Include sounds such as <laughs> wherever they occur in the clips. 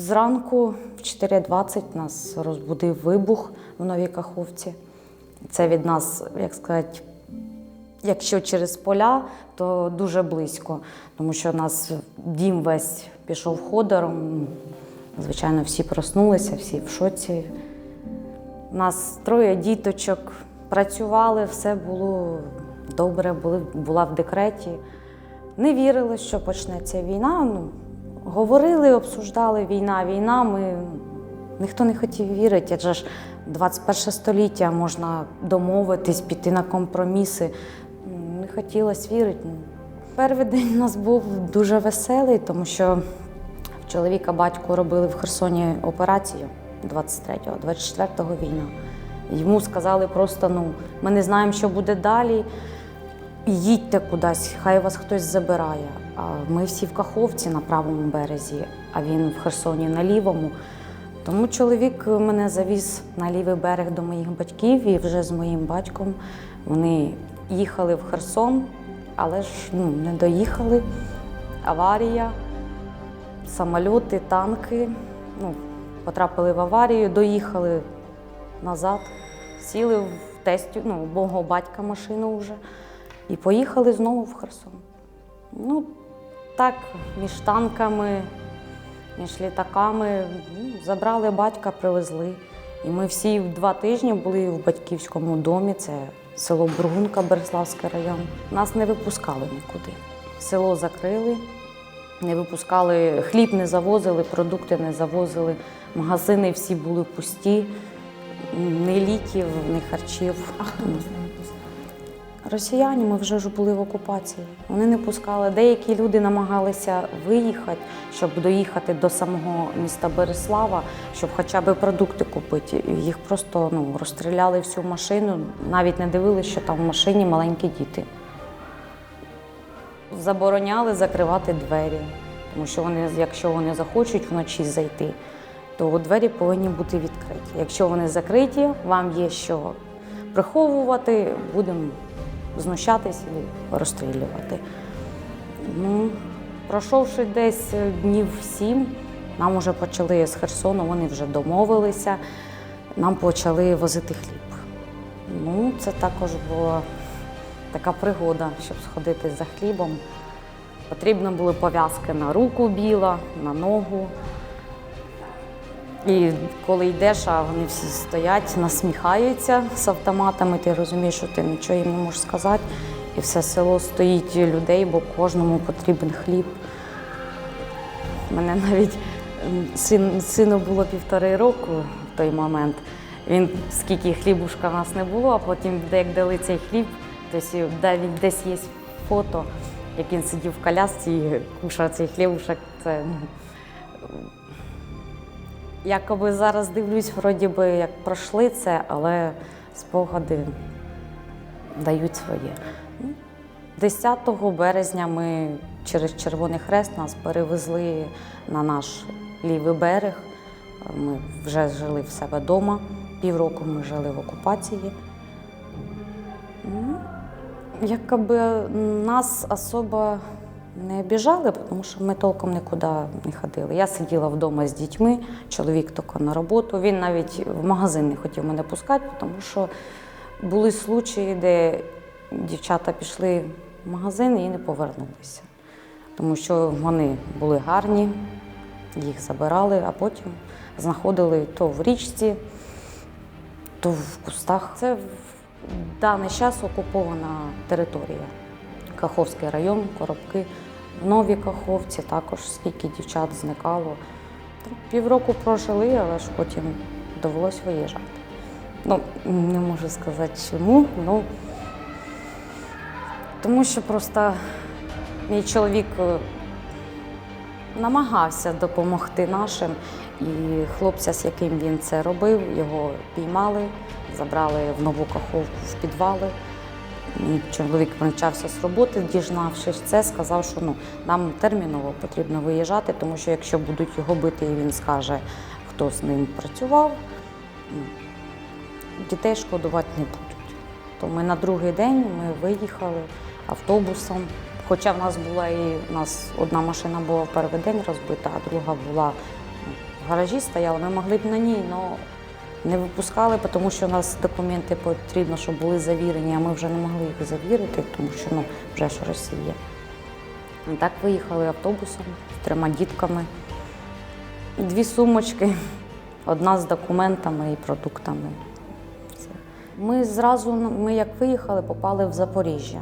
Зранку в 4.20 нас розбудив вибух в Новій Каховці. Це від нас, як сказати, якщо через поля, то дуже близько, тому що нас дім весь пішов ходором. Звичайно, всі проснулися, всі в шоці. У нас троє діточок працювали, все було добре, були, була в декреті. Не вірили, що почнеться війна. Ну, говорили, обсуждали війна, війна. Ми ніхто не хотів вірити, адже ж 21 століття можна домовитись, піти на компроміси. Не хотілося вірити. Перший день у нас був дуже веселий, тому що в чоловіка батько робили в Херсоні операцію 23-го, 24-го війна. Йому сказали просто: ну, ми не знаємо, що буде далі. Їдьте кудись, хай вас хтось забирає. Ми всі в Каховці на правому березі, а він в Херсоні на лівому. Тому чоловік мене завіз на лівий берег до моїх батьків, і вже з моїм батьком вони їхали в Херсон, але ж ну, не доїхали. Аварія, самольоти, танки. Ну, потрапили в аварію, доїхали назад, сіли в тестю, ну, у мого батька машину вже, і поїхали знову в Херсон. Ну, так, між танками, між літаками ну, забрали батька, привезли. І ми всі два тижні були в батьківському домі. Це село Бургунка, Береславський район. Нас не випускали нікуди. Село закрили, не випускали, хліб не завозили, продукти не завозили, магазини всі були пусті, ні ліків, ні харчів. А хто? Росіяни ми вже ж були в окупації. Вони не пускали. Деякі люди намагалися виїхати, щоб доїхати до самого міста Береслава, щоб хоча б продукти купити. Їх просто ну, розстріляли всю машину, навіть не дивилися, що там в машині маленькі діти. Забороняли закривати двері, тому що вони, якщо вони захочуть вночі зайти, то двері повинні бути відкриті. Якщо вони закриті, вам є що приховувати, будемо знущатись і розстрілювати. Ну, пройшовши десь днів сім, нам вже почали з Херсону, вони вже домовилися, нам почали возити хліб. Ну, це також була така пригода, щоб сходити за хлібом. Потрібно були пов'язки на руку біла, на ногу. І коли йдеш, а вони всі стоять, насміхаються з автоматами, ти розумієш, що ти нічого їм не можеш сказати. І все село стоїть людей, бо кожному потрібен хліб. Мене навіть син, сину було півтори року в той момент. Він скільки хлібушка в нас не було, а потім, як дали цей хліб, десь, навіть десь є фото, як він сидів в колясці і кушав цей хлібушок. Це ну, Якоби зараз дивлюсь, вроді би як пройшли це, але спогади дають своє. Ну, 10 березня ми через Червоний Хрест нас перевезли на наш лівий берег. Ми вже жили в себе вдома. Півроку ми жили в окупації. Ну, Якоби нас особо не обіжали, тому що ми толком нікуди не ходили. Я сиділа вдома з дітьми, чоловік тільки на роботу. Він навіть в магазин не хотів мене пускати, тому що були случаї, де дівчата пішли в магазин і не повернулися. Тому що вони були гарні, їх забирали, а потім знаходили то в річці, то в кустах. Це в даний час окупована територія. Каховський район, коробки. В Новій Каховці також скільки дівчат зникало. Півроку прожили, але ж потім довелось виїжджати. Ну, не можу сказати чому. Ну, тому що просто мій чоловік е, намагався допомогти нашим, і хлопця, з яким він це робив, його піймали, забрали в нову каховку в підвали. Чоловік почався з роботи, дізнавшись це, сказав, що ну, нам терміново потрібно виїжджати, тому що якщо будуть його бити, і він скаже, хто з ним працював, ну, дітей шкодувати не будуть. То ми на другий день ми виїхали автобусом. Хоча в нас була і у нас одна машина була в перший день розбита, а друга була ну, гаражі стояла, ми могли б на ній, але не випускали, тому що у нас документи потрібно, щоб були завірені, а ми вже не могли їх завірити, тому що ну, вже ж Росія. Так виїхали автобусом з трьома дітками. Дві сумочки, <laughs> одна з документами і продуктами. Ми зразу, ми як виїхали, попали в Запоріжжя.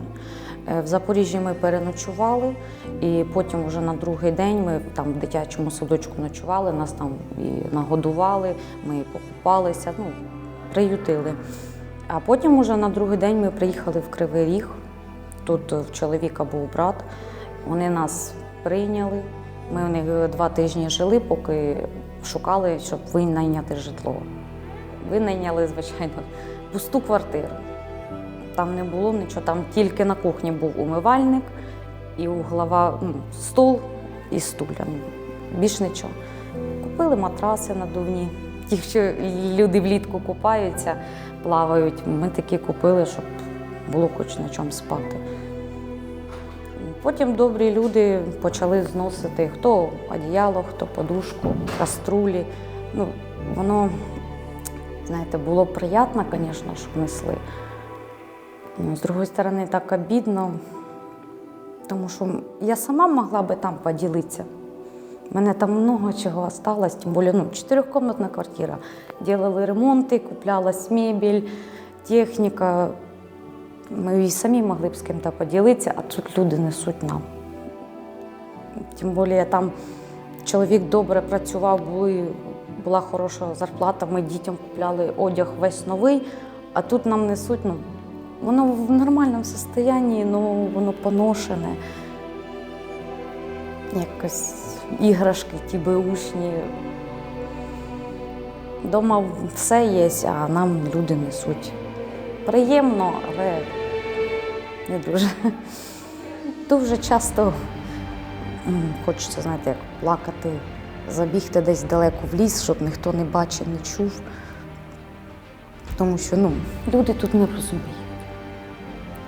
Е, В Запоріжжі ми переночували, і потім вже на другий день ми там в дитячому садочку ночували, нас там і нагодували, ми покупалися, ну, приютили. А потім уже на другий день ми приїхали в Кривий Ріг. Тут в чоловіка був брат. Вони нас прийняли. Ми у них два тижні жили, поки шукали, щоб винайняти житло. Винайняли, звичайно, пусту квартиру. Там не було нічого, там тільки на кухні був умивальник і углова ну, стол і стуля. Більш нічого. Купили матраси надувні. Ті, що люди влітку купаються, плавають. Ми такі купили, щоб було хоч на чому спати. Потім добрі люди почали зносити хто одіяло, хто подушку, каструлі. Ну, воно, знаєте, було приємно, звісно, що несли. З другої сторони, так обідно, тому що я сама могла би там поділитися. У мене там много чого осталось, тим більше ну, чотирьохкомнатна квартира. Ділили ремонти, куплялась мебель, техніка. Ми і самі могли б з ким-то поділитися, а тут люди несуть нам. Тим більше там чоловік добре працював, були, була хороша зарплата, ми дітям купляли одяг весь новий, а тут нам несуть, ну, воно в нормальному стані, ну, воно поношене. Якось іграшки, ті беушні. Дома все є, а нам люди несуть. Приємно, але не дуже. Дуже часто хочеться, знаєте, як плакати, забігти десь далеко в ліс, щоб ніхто не бачив, не чув. Тому що ну, люди тут не розуміють.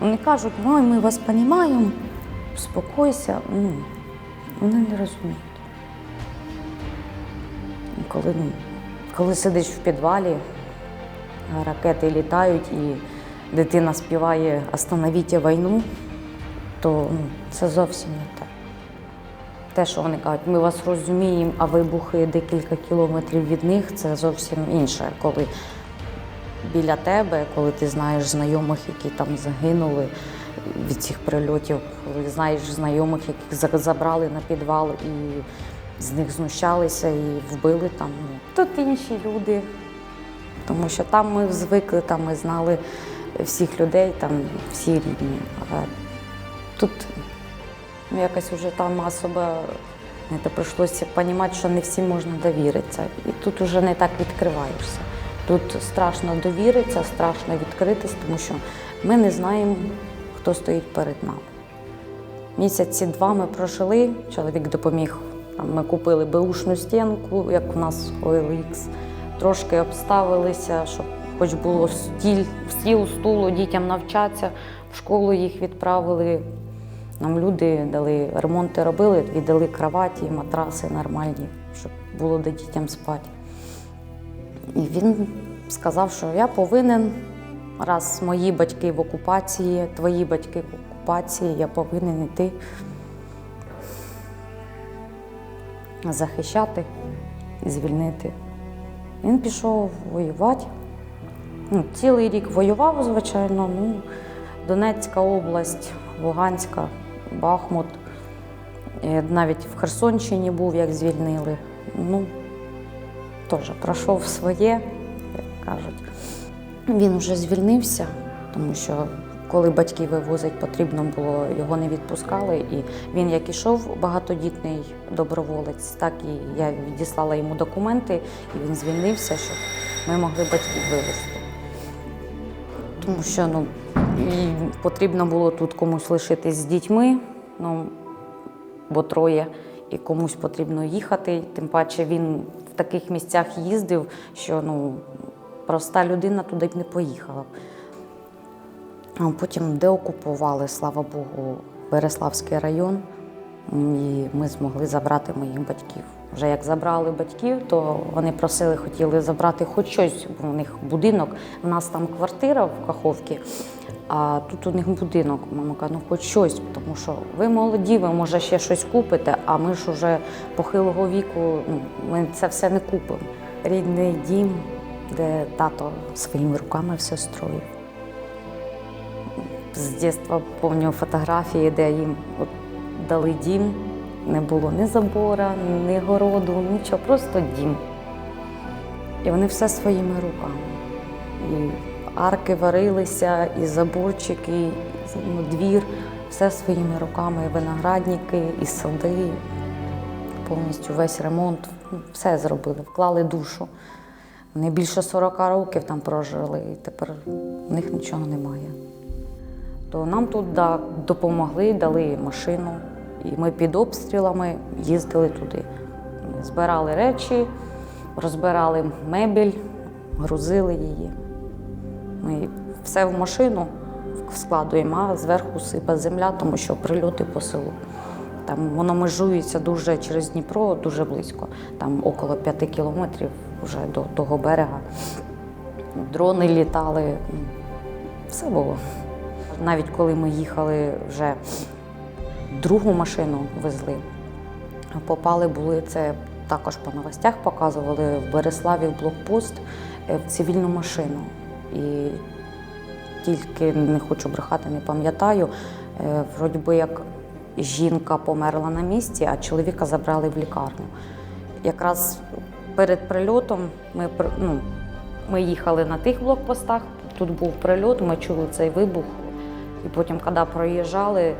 Вони кажуть, ой, ми вас розуміємо, успокойся. Ну, вони не розуміють. Коли, ну, коли сидиш в підвалі, ракети літають і дитина співає Остановіть війну, то ну, це зовсім не те. Те, що вони кажуть, ми вас розуміємо, а вибухи декілька кілометрів від них це зовсім інше. Коли біля тебе, коли ти знаєш знайомих, які там загинули від цих прильотів, коли знаєш знайомих, яких забрали на підвал і з них знущалися і вбили там. Ну, Тут інші люди, тому що там ми звикли, там ми знали всіх людей, там всі рідні. А тут ну, якось вже там особо знаєте, прийшлося розуміти, що не всім можна довіритися. І тут вже не так відкриваєшся. Тут страшно довіритися, страшно відкритись, тому що ми не знаємо, хто стоїть перед нами. Місяці два ми прожили, чоловік допоміг. Ми купили беушну стінку, як у нас OLX, трошки обставилися, щоб хоч було стіль, стіл, стулу дітям навчатися. В школу їх відправили. Нам люди дали ремонти робили, віддали кроваті, матраси нормальні, щоб було де дітям спати. І він сказав, що я повинен, раз мої батьки в окупації, твої батьки в окупації, я повинен йти захищати і звільнити. Він пішов воювати. Ну, цілий рік воював, звичайно. Ну, Донецька область, Луганська, Бахмут. Навіть в Херсонщині був, як звільнили. Ну, теж пройшов своє, як кажуть. Він вже звільнився, тому що коли батьки вивозять, потрібно було, його не відпускали. І він як ішов багатодітний доброволець, так і я відіслала йому документи, і він звільнився, щоб ми могли батьків вивезти. Тому що ну, потрібно було тут комусь лишитись з дітьми, ну, бо троє, і комусь потрібно їхати. Тим паче він таких місцях їздив, що ну, проста людина туди б не поїхала. А потім деокупували, слава Богу, Береславський район, і ми змогли забрати моїх батьків Вже як забрали батьків, то вони просили, хотіли забрати хоч щось, бо у них будинок. У нас там квартира в Каховці, а тут у них будинок. Мама каже, ну хоч щось, тому що ви молоді, ви може ще щось купите, а ми ж уже похилого віку, ну, ми це все не купимо. Рідний дім, де тато своїми руками все строїв. З дитинства пам'ятаю фотографії, де їм от дали дім. Не було ні забора, ні городу, нічого, просто дім. І вони все своїми руками. І арки варилися, і заборчики, і ну, двір, все своїми руками, і виноградники, і сади, повністю весь ремонт, ну, все зробили, вклали душу. Вони більше 40 років там прожили, і тепер в них нічого немає. То нам тут да, допомогли, дали машину, і ми під обстрілами їздили туди. Збирали речі, розбирали мебель, грузили її. Ми все в машину складуємо, а зверху сипе земля, тому що прильоти по селу. Там воно межується дуже через Дніпро, дуже близько. Там около п'яти кілометрів вже до того берега. Дрони літали, ну, все було. Навіть коли ми їхали вже другу машину везли, попали були це також по новостях показували в Береславі в блокпост е, в цивільну машину. І тільки не хочу брехати, не пам'ятаю. е, Вроді би як жінка померла на місці, а чоловіка забрали в лікарню. Якраз перед прильотом ми, ну, ми їхали на тих блокпостах, тут був прильот, ми чули цей вибух. І потім, коли проїжджали,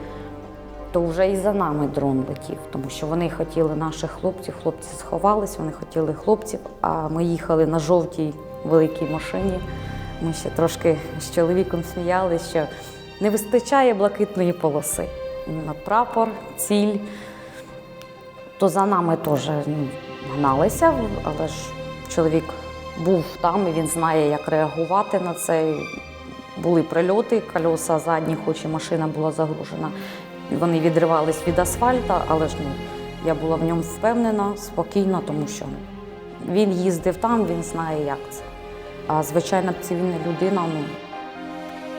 то вже і за нами дрон летів, тому що вони хотіли наших хлопців, хлопці сховались, вони хотіли хлопців, а ми їхали на жовтій великій машині. Ми ще трошки з чоловіком сміялися, що не вистачає блакитної полоси. На прапор, ціль. То за нами теж ну, гналися, але ж чоловік був там і він знає, як реагувати на це. Були прильоти, кольоса задні, хоч і машина була загружена. Вони відривались від асфальта, але ж ну, я була в ньому впевнена, спокійна, тому що він їздив там, він знає, як це. А звичайна цивільна людина ну,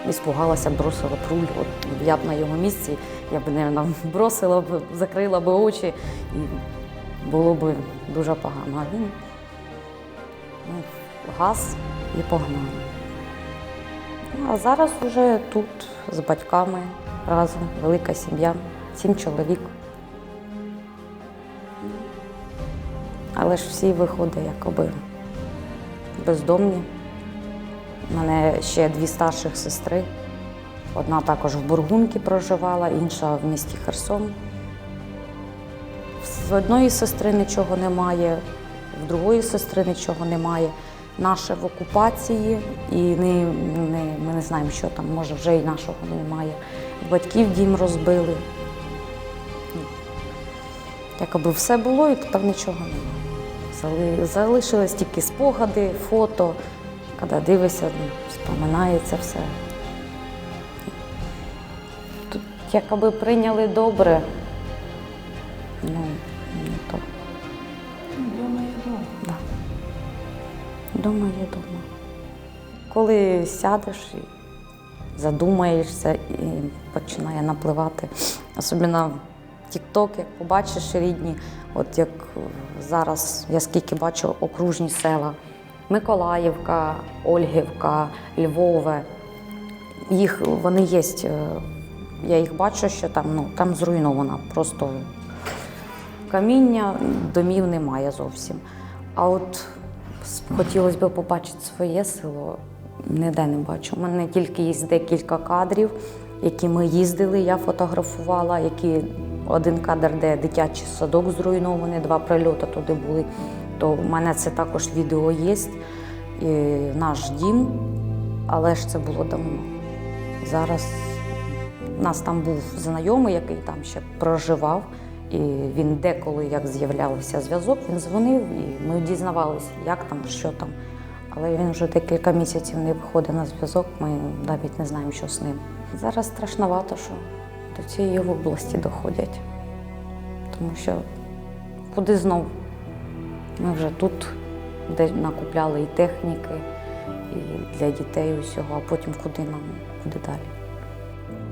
іспугалася, бросила б. От я б на його місці, я б, мабуть, бросила б, закрила б очі і було б дуже погано. А він ну, газ і погнали. Ну, А зараз вже тут з батьками разом, велика сім'я, сім чоловік. Але ж всі виходить якоби бездомні. У мене ще дві старших сестри. Одна також в Бургунці проживала, інша в місті Херсон. З одної сестри нічого немає, в другої сестри нічого немає. Наше в окупації, і не, не, ми не знаємо, що там, може, вже і нашого немає. Батьків дім розбили. Якоби все було і тепер нічого немає. Зали- Залишились тільки спогади, фото. Коли дивишся, ну, споминається все. Тут якоби прийняли добре. Ну, не то. Дома є дома. Да. Дома є дома. Коли сядеш і задумаєшся і починає напливати. Особливо TikTok, як побачиш рідні, от як зараз я скільки бачу окружні села. Миколаївка, Ольгівка, Львове. Їх вони є. Я їх бачу, що там, ну, там зруйнована. Просто каміння, домів немає зовсім. А от хотілося б побачити своє село, ніде не бачу. У мене тільки є декілька кадрів, які ми їздили, я фотографувала, які один кадр, де дитячий садок зруйнований, два прильоти туди були. То в мене це також відео є. І наш дім, але ж це було давно. Зараз у нас там був знайомий, який там ще проживав, і він деколи, як з'являвся зв'язок, він дзвонив, і ми дізнавалися, як там, що там. Але він вже декілька місяців не виходить на зв'язок, ми навіть не знаємо, що з ним. Зараз страшновато, що до цієї області доходять, тому що куди знов Ми вже тут де накупляли і техніки, і для дітей усього, а потім куди нам, куди далі.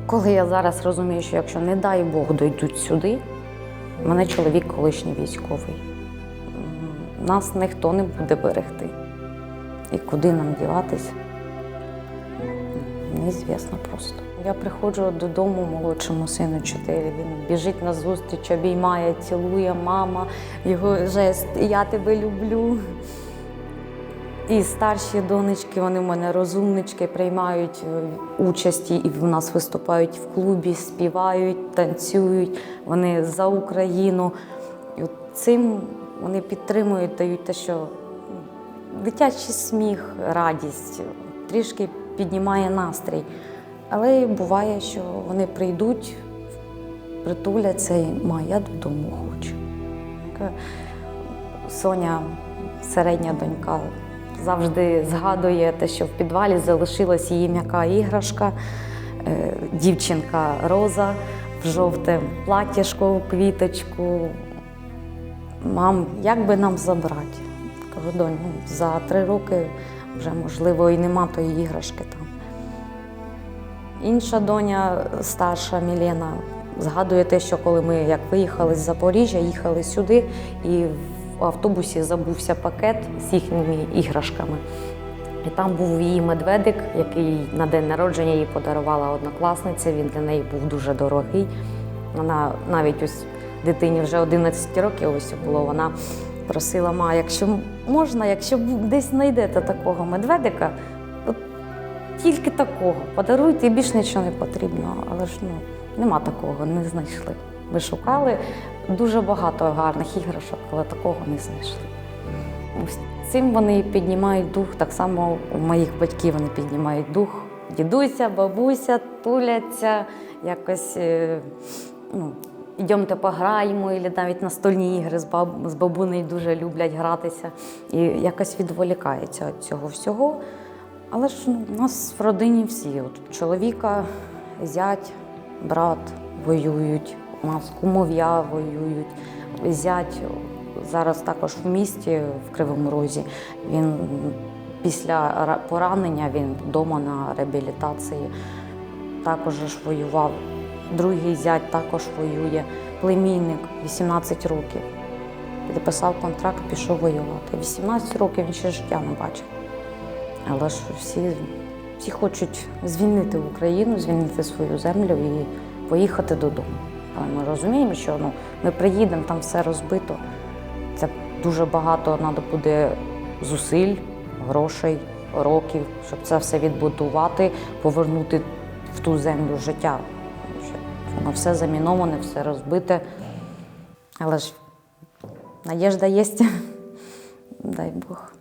Коли я зараз розумію, що якщо, не дай Бог, дойдуть сюди, мене чоловік колишній військовий. Нас ніхто не буде берегти. І куди нам діватися? Неізвісно просто. Я приходжу додому молодшому сину 4, Він біжить на зустріч, обіймає, цілує мама, його жест Я тебе люблю. І старші донечки, вони в мене розумнички, приймають е, участь і в нас виступають в клубі, співають, танцюють. Вони за Україну. І цим вони підтримують, дають те, що ну, дитячий сміх, радість, трішки піднімає настрій. Але буває, що вони прийдуть, притуляться і ма, я додому хочу. Соня, середня донька, завжди згадує те, що в підвалі залишилась її м'яка іграшка, е, дівчинка Роза в жовте платтячко, квіточку. Мам, як би нам забрати? Кажу, донь, ну, за три роки вже можливо і нема тої іграшки там. Інша доня, старша Мілена, згадує те, що коли ми як виїхали з Запоріжжя, їхали сюди, і в автобусі забувся пакет з їхніми іграшками. І там був її медведик, який на день народження їй подарувала однокласниця. Він для неї був дуже дорогий. Вона навіть ось дитині вже 11 років ось було. Вона просила, ма, якщо можна, якщо десь знайдете такого медведика, от тільки такого. Pодаруйте, і більш нічого не потрібно. Але ж ну, нема такого, не знайшли. Ми шукали дуже багато гарних іграшок, але такого не знайшли. Ось цим вони піднімають дух. Так само у моїх батьків вони піднімають дух. Дідуся, бабуся туляться, якось е, ну, йдемте пограємо, і навіть настольні ігри з, баб, з бабунею дуже люблять гратися. І якось відволікаються від цього всього. Але ж ну, у нас в родині всі. От, чоловіка, зять, брат воюють, у нас кумов'я воюють, зять зараз також в місті в Кривому Розі. Він після поранення він вдома на реабілітації також ж воював. Другий зять також воює, племінник 18 років. Підписав контракт, пішов воювати. 18 років він ще життя не бачив. Але ж всі, всі хочуть звільнити Україну, звільнити свою землю і поїхати додому. Але ми розуміємо, що ну, ми приїдемо, там все розбито. Це дуже багато треба буде зусиль, грошей, років, щоб це все відбудувати, повернути в ту землю життя. Воно все заміноване, все розбите. Але ж надіжда є. <laughs> Дай Бог.